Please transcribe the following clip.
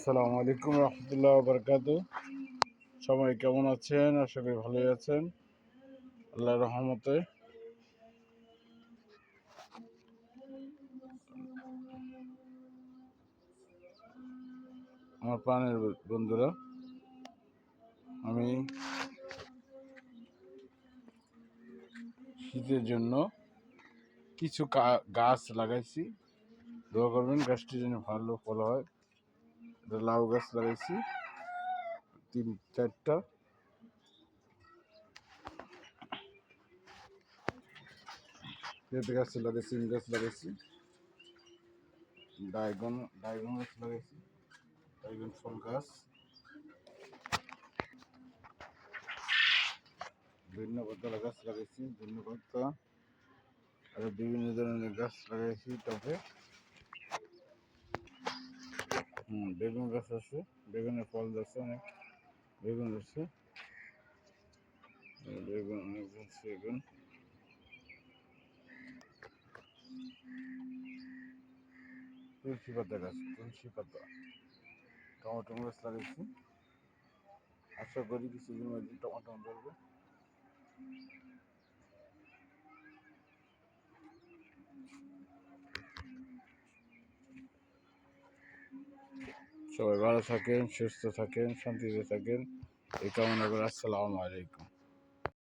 আসসালামু আলাইকুম রহমতুল্লাহ বরকাত সবাই কেমন আছেন? আশা করি ভালোই আছেন। আল্লাহ রহমতে। আমার প্রাণের বন্ধুরা, আমি শীতের জন্য কিছু গাছ লাগাইছি। দোয়া করবেন গাছটি যেন ভালো ফল হয়। লাউ গাছ লাগাইছি। তিন, চারটা। পেঁপে গাছ লাগাইছি সিম গাছ লাগাইছি। ডায়গন ডায়গন গাছ লাগাইছি। ডায়গন ফল গাছ। পাতা গাছ লাগাইছি পাতা আর বিভিন্ন ধরনের গাছ লাগাইছি টবে। বেগুন গাছ আছে, বেগুনের ফল ধরছে অনেক, বেগুন এই বেগুন অনেক ধরছে বেগুন তুলসী পাতা গাছ, তুলসী পাতা। টমেটো গাছ লাগাইছি আশা করি কিছুদিন মধ্যে টমেটো ধরবে। সবাই ভালো থাকেন সুস্থ থাকেন শান্তিতে থাকেন। এই কামনা করে আসসালামু আলাইকুম।